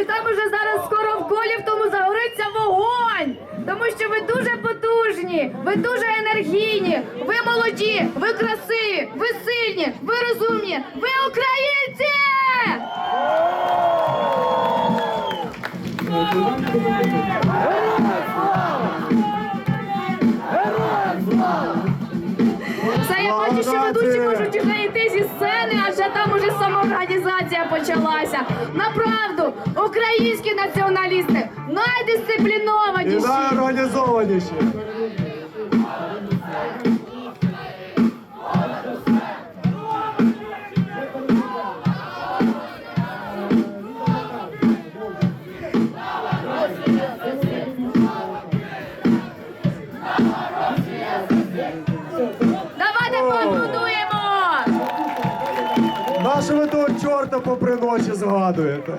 що там уже зараз скоро в колі в тому загориться вогонь. Тому що ви дуже потужні, ви дуже енергійні, ви молоді, ви красиві, ви сильні, ви розумні, ви почалася. Направду, українські націоналісти І найдисциплінованіші. найорганізованіші. Давайте Нашу ви того чорта попри ночі згадуєте.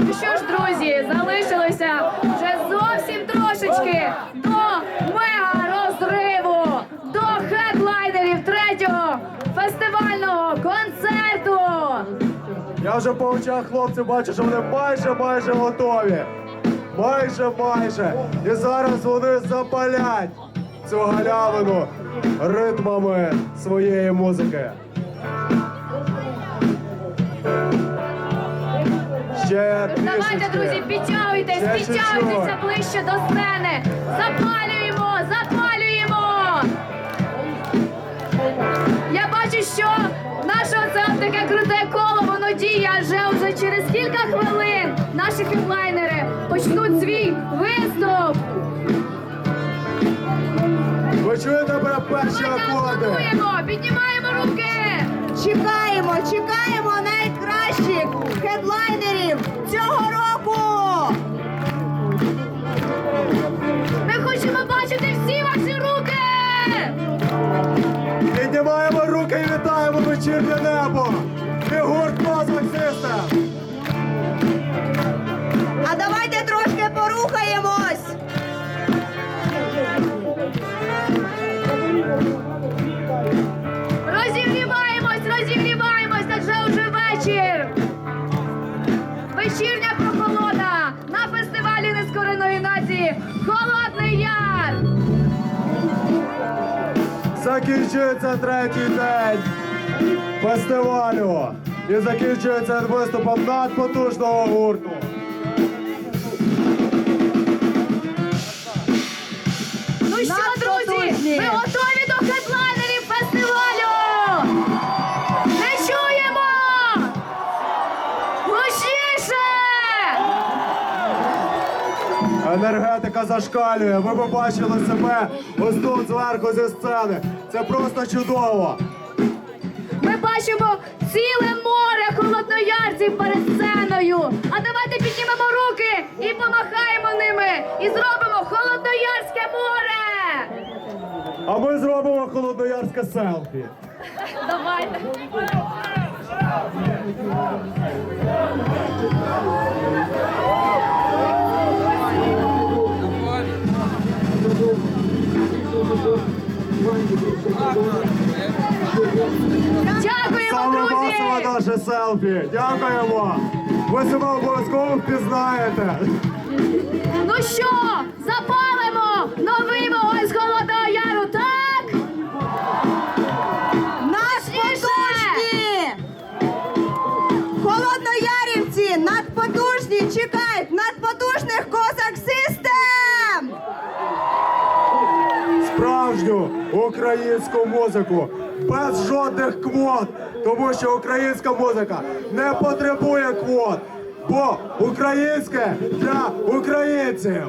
Ну що ж, друзі, залишилося вже зовсім трошечки до мега розриву, до хедлайнерів третього фестивального концерту. Я вже по очах хлопців бачу, що вони майже майже готові. Майже майже. І зараз вони запалять цю галявину ритмами своєї музики. Ще Давайте, друзі, підтягуйтесь, Ще підтягуйтеся ближче до сцени. Запалюємо, запалюємо. Я бачу, що наше оце таке круте коло, воно діє, адже вже через кілька хвилин наші хедлайнери почнуть свій акорди? піднімаємо руки. Чекаємо, чекаємо найкращих хедлайнерів Закінчується третій день фестивалю. І закінчується виступом надпотужного гурту. Енергетика зашкалює. Ви побачили себе ось тут зверху зі сцени. Це просто чудово. Ми бачимо ціле море холодноярців перед сценою. А давайте піднімемо руки і помахаємо ними, і зробимо холодноярське море. А ми зробимо холодноярське селфі. Давайте. Дякуємо, Саме друзі! наше селфі. Дякуємо. Ви себе обов'язково впізнаєте. Ну що, справжню українську музику без жодних квот, тому що українська музика не потребує квот, бо українське для українців.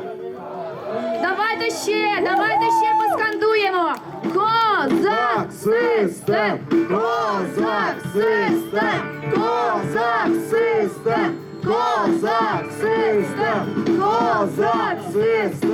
Давайте ще, давайте ще поскандуємо. Козак систем! Козак систем! Козак систем! Козак систем! Козак систем!